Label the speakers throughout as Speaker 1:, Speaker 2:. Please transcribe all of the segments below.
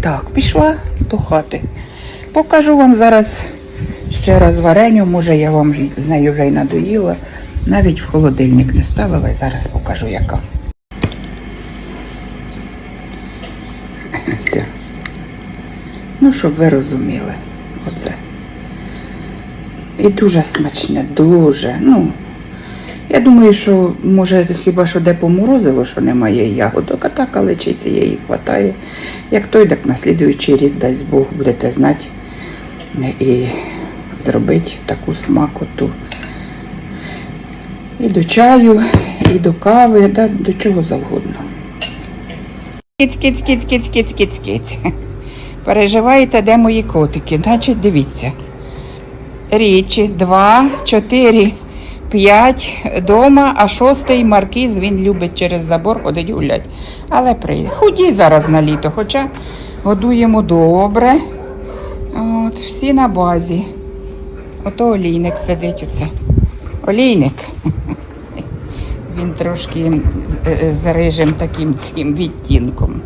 Speaker 1: Так, пішла до хати. Покажу вам зараз ще раз вареню, може я вам з нею вже й надоїла. Навіть в холодильник не ставила і зараз покажу яка. Все. Ну, щоб ви розуміли. Оце. І дуже смачне, дуже. Ну, я думаю, що може хіба що де поморозило, що немає ягодок, а так але чи цієї хватає. Як той, так на слідуючий рік, дасть Бог, будете знати і зробити таку смакоту. І до чаю, і до кави, да, до чого завгодно. Кіць, кіць, кіць, кіць, кіць, кіць, кіць. Переживаєте, де мої котики? Значить, дивіться. Річі, два, чотири, п'ять дома, а шостий маркіз він любить через забор ходить гулять. Але прийде. Худі зараз на літо, хоча годуємо добре. От, всі на базі. Ото олійник сидить оце. Олійник. Він трошки е, з рижим таким цим відтінком.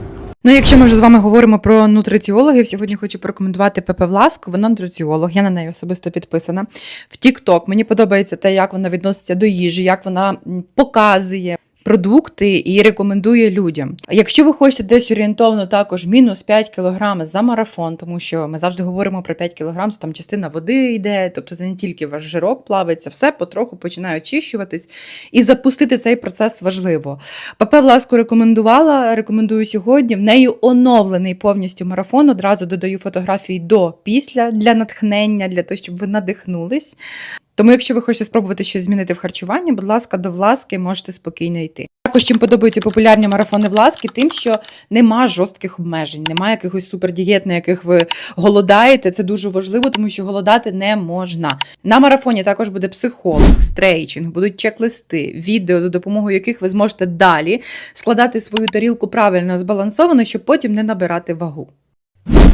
Speaker 2: Ну, якщо ми вже з вами говоримо про нутриціологів, сьогодні хочу порекомендувати Пепе Власку. Вона нутриціолог, я на неї особисто підписана. В TikTok мені подобається те, як вона відноситься до їжі, як вона показує. Продукти і рекомендує людям. Якщо ви хочете десь орієнтовно також мінус 5 кг за марафон, тому що ми завжди говоримо про 5 кг, там частина води йде, тобто це не тільки ваш жирок плавиться, все потроху починає очищуватись, і запустити цей процес важливо. ПП Власку рекомендувала, рекомендую сьогодні. В неї оновлений повністю марафон. Одразу додаю фотографії до після для натхнення, для того, щоб ви надихнулись. Тому, якщо ви хочете спробувати щось змінити в харчуванні, будь ласка, до Власки можете спокійно йти. Також чим подобаються популярні марафони Власки, тим, що нема жорстких обмежень, немає якихось супердієт, на яких ви голодаєте. Це дуже важливо, тому що голодати не можна. На марафоні також буде психолог, стрейчинг, будуть чек-листи, відео, за допомогою яких ви зможете далі складати свою тарілку правильно збалансовано, щоб потім не набирати вагу.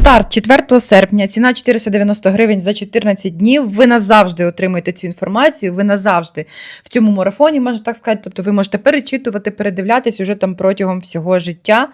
Speaker 2: Старт 4 серпня, ціна 490 гривень за 14 днів. Ви назавжди отримуєте цю інформацію. Ви назавжди в цьому марафоні, можна так сказати. Тобто ви можете перечитувати, передивлятись уже там протягом всього життя.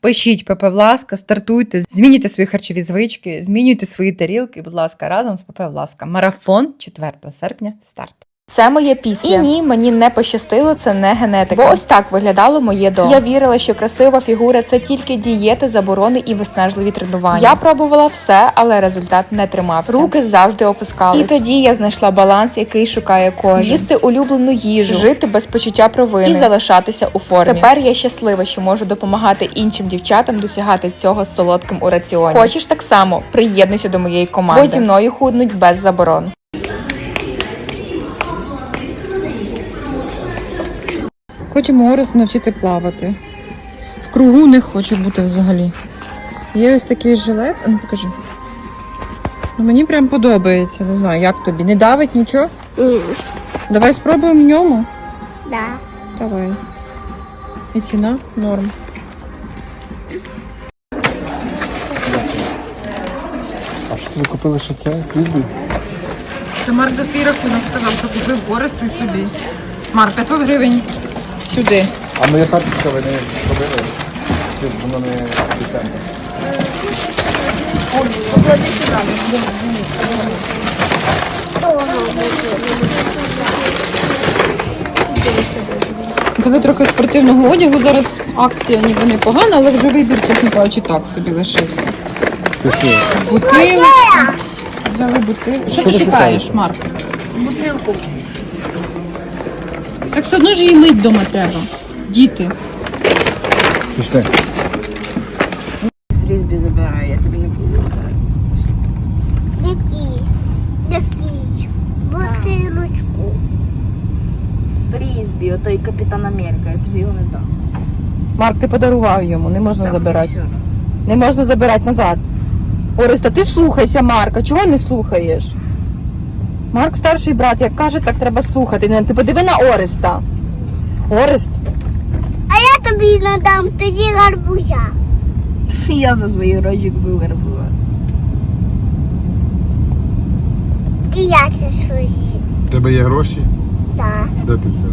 Speaker 2: Пишіть ПП Власка, стартуйте, змінюйте свої харчові звички, змінюйте свої тарілки, будь ласка, разом з ПП Власка. Марафон 4 серпня. Старт.
Speaker 3: Це моє після. І ні, мені не пощастило, це не генетика. Бо ось так виглядало моє до. Я вірила, що красива фігура це тільки дієти, заборони і виснажливі тренування. Я пробувала все, але результат не тримався. Руки завжди опускались. І тоді я знайшла баланс, який шукає кожен. Їсти улюблену їжу, жити без почуття провини і залишатися у формі. Тепер я щаслива, що можу допомагати іншим дівчатам досягати цього з солодким у раціоні. Хочеш так само? Приєднуйся до моєї команди. Бо зі мною худнуть без заборон.
Speaker 2: Хочемо Орес навчити плавати. В кругу не хоче бути взагалі. Є ось такий жилет. А ну покажи. Ну, мені прям подобається. Не знаю, як тобі. Не давить нічого? Давай спробуємо в ньому.
Speaker 4: Да.
Speaker 2: Давай. І ціна норм.
Speaker 5: А що ви купили ще це? Фрізбі?
Speaker 2: Це Марк за свій рахунок сказав, що купив Оресту і собі. Марк, 500 гривень сюди.
Speaker 5: А моя карточка ви не робили? Щоб воно не десятка.
Speaker 2: Взяли трохи спортивного одягу. Зараз акція ніби непогана, але вже вибір, чесно кажучи, так собі лишився.
Speaker 5: Пиши.
Speaker 2: Взяли бутилку. Що ти шукаєш? Марк? Бутилку. Так все одно ж її мить вдома треба. Діти.
Speaker 5: Пішли.
Speaker 6: Фрізбі забираю, я тобі не буду брати.
Speaker 4: Які? Які? Бутилочку.
Speaker 6: Фрізбі, отой Капітан Америка, я тобі його не дам.
Speaker 2: Марк, ти подарував йому, не можна забирати.
Speaker 6: все.
Speaker 2: Не можна забирати назад. Ореста, ти слухайся, Марка. Чого не слухаєш? Марк старший брат, як каже, так треба слухати. Ну, ти подиви на Ореста. Орест.
Speaker 4: А Я тобі надам тоді гарбузя.
Speaker 6: Я за свої гроші купив гарбуза.
Speaker 4: І я це свої.
Speaker 5: У тебе є гроші?
Speaker 4: Так.
Speaker 5: Де ти взяв?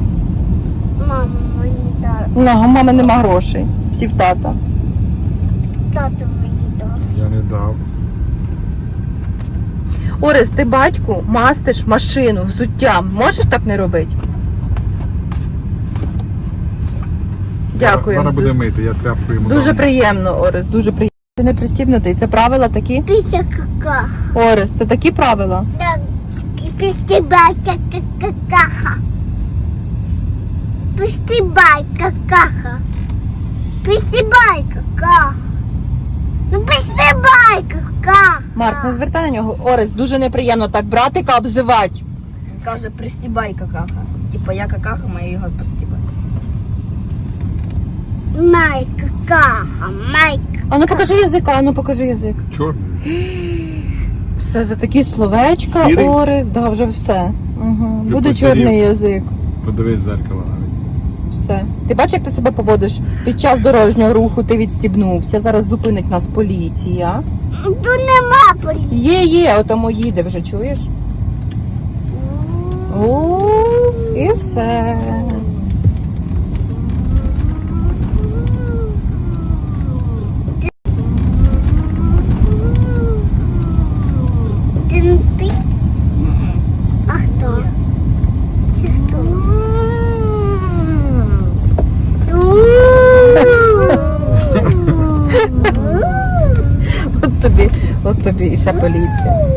Speaker 4: Мама мені дала.
Speaker 2: Ну, а у мами нема грошей. Всі в тата.
Speaker 4: Тато мені дав.
Speaker 5: Я не дав.
Speaker 2: Орес, ти батьку мастиш машину взуттям. Можеш так не робити? Дякую.
Speaker 5: Зараз буде мити, я тряпку йому
Speaker 2: Дуже
Speaker 5: дам.
Speaker 2: приємно, Орес, дуже приємно. Ти не пристібнутий. Це правила такі?
Speaker 4: Пися какаха.
Speaker 2: Орес, це такі правила.
Speaker 4: Да, пристебай какаха. Пристебай какаха. Пристебай какаха. Ну пристебай какаха.
Speaker 2: Марк, не звертай на нього. Орес, дуже неприємно так братика обзивати.
Speaker 6: Він каже, пристібай какаха. Типа я какаха, маю його пристібати.
Speaker 4: Май какаха, май
Speaker 2: А ну покажи язик, а ну покажи язик.
Speaker 5: Чорний.
Speaker 2: Все за такі словечка,
Speaker 5: Сірий?
Speaker 2: Орес, да, вже все. Угу.
Speaker 5: Вже
Speaker 2: Буде чорний язик.
Speaker 5: Подивись в зеркало навіть.
Speaker 2: Все. Ти бачиш, як ти себе поводиш під час дорожнього руху, ти відстібнувся. Зараз зупинить нас поліція.
Speaker 4: Тут нема полі.
Speaker 2: Є, є, отому їде вже, чуєш? О, і все.
Speaker 4: Ти не ти? А хто? Чи хто?
Speaker 2: От тобі, от тобі і вся поліція.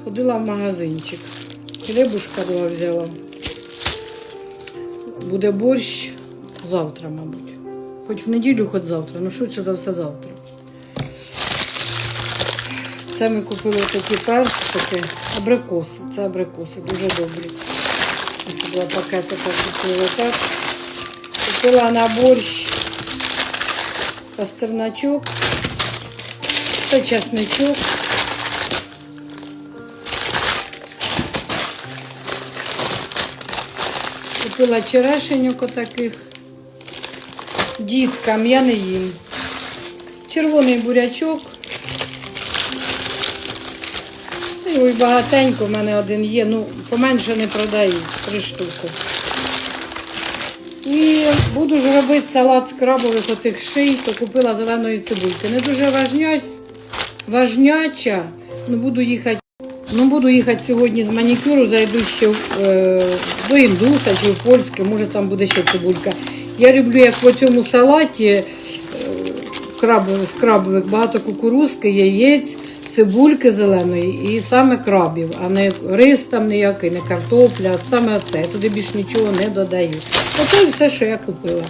Speaker 7: Сходила в магазинчик. Хлібушка два взяла. Буде борщ завтра, мабуть. Хоч в неділю, хоч завтра. Ну швидше за все завтра. Це ми купили такі персики, абрикоси. Це абрикоси, дуже добрі. Ось два пакетика купила так. Купила на борщ пастерначок, це чесничок. Купила черешеньок отаких. Діткам я не їм. Червоний бурячок. Ой, багатенько в мене один є. Ну, поменше не продають. Три штуки. І буду ж робити салат з крабових отих ший, то купила зеленої цибульки. Не дуже важняч, важняча. Ну, буду їхати. Ну, буду їхати сьогодні з манікюру, зайду ще в, е, до індуса чи в польське, може там буде ще цибулька. Я люблю, як по цьому салаті е, крабових, з крабових, багато кукурузки, яєць, цибульки зеленої і саме крабів, а не рис там ніякий, не картопля, саме це. Я туди більш нічого не додаю. Оце все, що я купила.